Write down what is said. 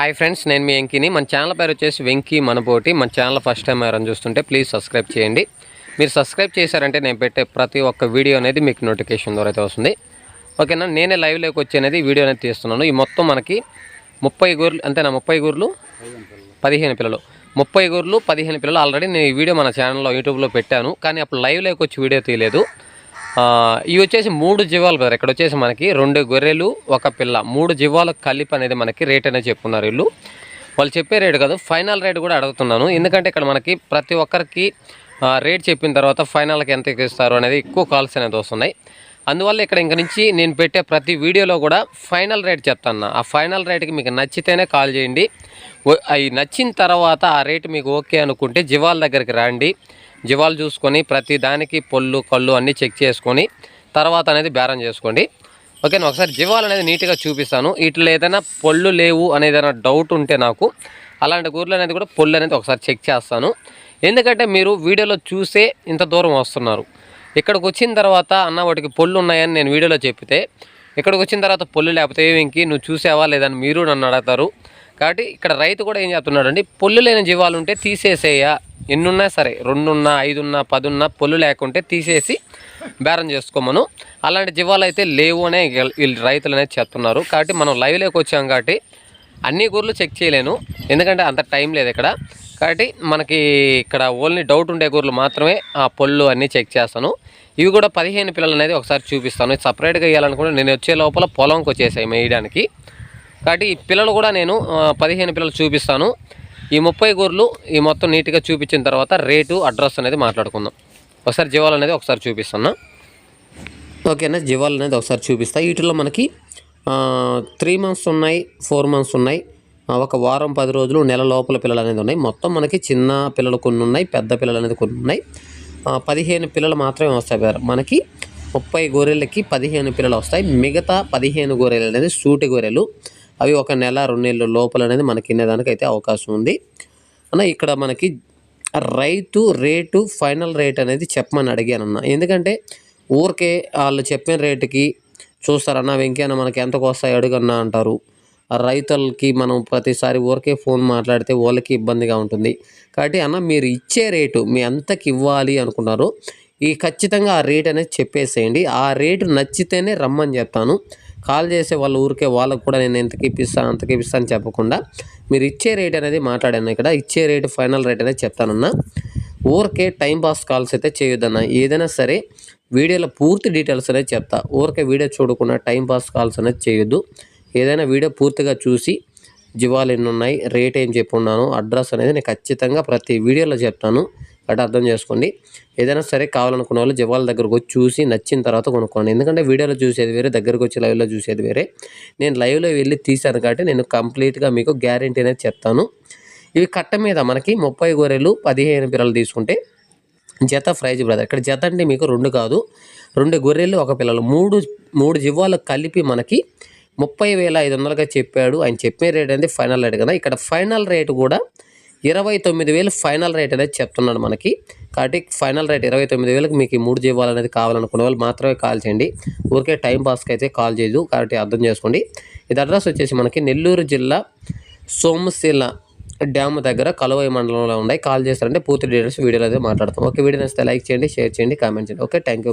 Hi friends నేను మీ వెంకీని. మన channel పేరు వచ్చేసి వెంకీ మనపోటి మన ఛానల్ ఫస్ట్ టైం ఎవరైనా చూస్తుంటే ప్లీజ్ సబ్స్క్రైబ్ చేయండి. మీరు సబ్స్క్రైబ్ చేశారంటే నేను పెట్టే ప్రతి ఒక్క వీడియో అనేది మీకు నోటిఫికేషన్ ద్వారా అయితే వస్తుంది. ఓకేనా నేనే లైవ్లోకి వచ్చి అనేది వీడియో అనేది తీస్తున్నాను. ఈ మొత్తం మనకి ముప్పై గూర్లు అంతేనా? ముప్పై గూర్లు పదిహేను పిల్లలు. ముప్పై గూర్లు పదిహేను పిల్లలు. ఆల్రెడీ నేను ఈ వీడియో మన ఛానల్లో యూట్యూబ్లో పెట్టాను. కానీ అప్పుడు లైవ్లోకి వచ్చి వీడియో తీయలేదు. ఇవి వచ్చేసి మూడు జీవాలు బ్రదర్ ఇక్కడ వచ్చేసి మనకి రెండు గొర్రెలు ఒక పిల్ల. మూడు జీవాలు కలిపి అనేది మనకి రేట్ అనేది చెప్పుకున్నారు వీళ్ళు. వాళ్ళు చెప్పే రేటు కాదు ఫైనల్ రేట్ కూడా అడుగుతున్నాను. ఎందుకంటే ఇక్కడ మనకి ప్రతి ఒక్కరికి రేట్ చెప్పిన తర్వాత ఫైనల్కి ఎంత ఇస్తారు అనేది ఎక్కువ కాల్స్ అనేది వస్తున్నాయి. అందువల్ల ఇక్కడ ఇంక నుంచి నేను పెట్టే ప్రతి వీడియోలో కూడా ఫైనల్ రేట్ చెప్తాను. ఆ ఫైనల్ రేట్కి మీకు నచ్చితేనే కాల్ చేయండి. అవి నచ్చిన తర్వాత ఆ రేటు మీకు ఓకే అనుకుంటే జివాల్ దగ్గరికి రండి. జీవాలు చూసుకొని ప్రతి దానికి పొల్లు కళ్ళు అన్నీ చెక్ చేసుకొని తర్వాత అనేది బేరం చేసుకోండి. ఓకేనా ఒకసారి జీవాలు అనేది నీట్గా చూపిస్తాను. వీటిలో ఏదైనా పొల్లు లేవు అనేది ఏదైనా డౌట్ ఉంటే నాకు అలాంటి గూర్లు అనేది కూడా పొల్లు అనేది ఒకసారి చెక్ చేస్తాను. ఎందుకంటే మీరు వీడియోలో చూసే ఇంత దూరం వస్తున్నారు. ఇక్కడికి వచ్చిన తర్వాత అన్న వాటికి పొల్లు ఉన్నాయని నేను వీడియోలో చెప్పితే ఇక్కడికి వచ్చిన తర్వాత పొల్లు లేకపోతే ఏమింకి నువ్వు చూసావా లేదని మీరు నన్ను అడుగుతారు. కాబట్టి ఇక్కడ రైతు కూడా ఏం చెప్తున్నాడు అండి పొల్లు లేని జీవాలు ఉంటే తీసేసేయా ఎన్నున్నా సరే రెండున్నా ఐదున్నా పదున్నా పొల్లు లేకుంటే తీసేసి బేరం చేసుకోమను. అలాంటి జీవాలు అయితే లేవు అనే వీళ్ళ- వీళ్ళు రైతులు అనేది చెప్తున్నారు. కాబట్టి మనం లైవ్లోకి వచ్చాం కాబట్టి అన్ని గొర్రెలు చెక్ చేయలేను. ఎందుకంటే అంత టైం లేదు ఇక్కడ. కాబట్టి మనకి ఇక్కడ ఓన్లీ డౌట్ ఉండే గొర్రెలు మాత్రమే ఆ పొల్లు అన్నీ చెక్ చేస్తాను. ఇవి కూడా పదిహేను పిల్లలు అనేది ఒకసారి చూపిస్తాను. సపరేట్గా వేయాలనుకుంటే నేను వచ్చే లోపల పొలంకి వచ్చేసాయి మేయడానికి. కాబట్టి ఈ పిల్లలు కూడా నేను పదిహేను పిల్లలు చూపిస్తాను. ఈ ముప్పై గొర్రెలు ఈ మొత్తం నీట్గా చూపించిన తర్వాత రేటు అడ్రస్ అనేది మాట్లాడుకుందాం. ఒకసారి జీవాలు అనేది ఒకసారి చూపిస్తున్నా. ఓకేనా జీవాలు అనేది ఒకసారి చూపిస్తా. వీటిలో మనకి త్రీ మంత్స్ ఉన్నాయి ఫోర్ మంత్స్ ఉన్నాయి ఒక వారం పది రోజులు నెల లోపల పిల్లలు అనేది ఉన్నాయి. మొత్తం మనకి చిన్న పిల్లలు కొన్ని ఉన్నాయి పెద్ద పిల్లలు అనేది కొన్ని ఉన్నాయి. పదిహేను పిల్లలు మాత్రమే వస్తాయి మనకి ముప్పై గొర్రెలకి పదిహేను పిల్లలు వస్తాయి. మిగతా పదిహేను గొర్రెలు అనేది సూటి గొర్రెలు అవి ఒక నెల రెండు నెలల లోపల అనేది మనకి తినేదానికి అయితే అవకాశం ఉంది. అన్న ఇక్కడ మనకి రైతు రేటు ఫైనల్ రేట్ అనేది చెప్పమని అడిగానన్న. ఎందుకంటే ఊరికే వాళ్ళు చెప్పిన రేటుకి చూస్తారన్న వెంకయ్యన్న మనకి ఎంతకు వస్తాయి అడుగన్నా అంటారు. ఆ రైతులకి మనం ప్రతిసారి ఊరికే ఫోన్ మాట్లాడితే వాళ్ళకి ఇబ్బందిగా ఉంటుంది. కాబట్టి అన్న మీరు ఇచ్చే రేటు మీ ఎంతకి ఇవ్వాలి అనుకున్నారు. ఈ ఖచ్చితంగా ఆ రేట్ అనేది చెప్పేసేయండి. ఆ రేటు నచ్చితేనే రమ్మని చెప్తాను. కాల్ చేసే వాళ్ళు ఊరికే వాళ్ళకు కూడా నేను ఎంతకి ఇప్పిస్తాను అంతకి ఇప్పిస్తాను చెప్పకుండా మీరు ఇచ్చే రేట్ అనేది మాట్లాడాను ఇక్కడ. ఇచ్చే రేటు ఫైనల్ రేట్ అనేది చెప్తానన్నా. ఊరికే టైంపాస్ కాల్స్ అయితే చేయొద్దన్న. ఏదైనా సరే వీడియోలో పూర్తి డీటెయిల్స్ అనేది చెప్తా. ఊరికే వీడియో చూడకుండా టైంపాస్ కాల్స్ అనేది చేయొద్దు. ఏదైనా వీడియో పూర్తిగా చూసి జీవాలు ఎన్ని ఉన్నాయి రేట్ ఏం చెప్పున్నాను అడ్రస్ అనేది నేను ఖచ్చితంగా ప్రతి వీడియోలో చెప్తాను. అటు అర్థం చేసుకోండి. ఏదైనా సరే కావాలనుకున్న వాళ్ళు జవాల దగ్గరకు వచ్చి చూసి నచ్చిన తర్వాత కొనుక్కోండి. ఎందుకంటే వీడియోలో చూసేది వేరే దగ్గరకు వచ్చి లైవ్లో చూసేది వేరే. నేను లైవ్లో వెళ్ళి తీశాను కాబట్టి నేను కంప్లీట్గా మీకు గ్యారంటీ అనేది చెప్తాను. ఇవి కట్ట మీద మనకి ముప్పై గొర్రెలు పదిహేను పిల్లలు తీసుకుంటే జత ఫ్రైజ్ బ్రదర్. ఇక్కడ జత అంటే మీకు రెండు కాదు. రెండు గొర్రెలు ఒక పిల్లలు. మూడు మూడు జివ్వాలు కలిపి మనకి ముప్పై వేల ఐదు వందలుగా చెప్పాడు. ఆయన చెప్పే రేట్ అనేది ఫైనల్ రేట్ కదా. ఇక్కడ ఫైనల్ రేట్ కూడా ఇరవై తొమ్మిది వేలు ఫైనల్ రేట్ అనేది చెప్తున్నాడు మనకి. కాబట్టి ఫైనల్ రేట్ ఇరవై తొమ్మిది వేలకు మీకు ఈ మూడు జీవాలు అనేది కావాలనుకునే వాళ్ళు మాత్రమే కాల్ చేయండి. ఊరికే టైం పాస్కి అయితే కాల్ చేయదు కాబట్టి అర్థం చేసుకోండి. ఇది అడ్రస్ వచ్చేసి మనకి నెల్లూరు జిల్లా సోమశిల డ్యామ్ దగ్గర కలువై మండలంలో ఉన్నాయి. కాల్ చేస్తారంటే పూర్తి డీటెయిల్స్ వీడియోలో అయితే మాట్లాడతాం. ఓకే వీడియో నచ్చితే లైక్ చేయండి షేర్ చేయండి కామెంట్ చేయండి. Okay thank you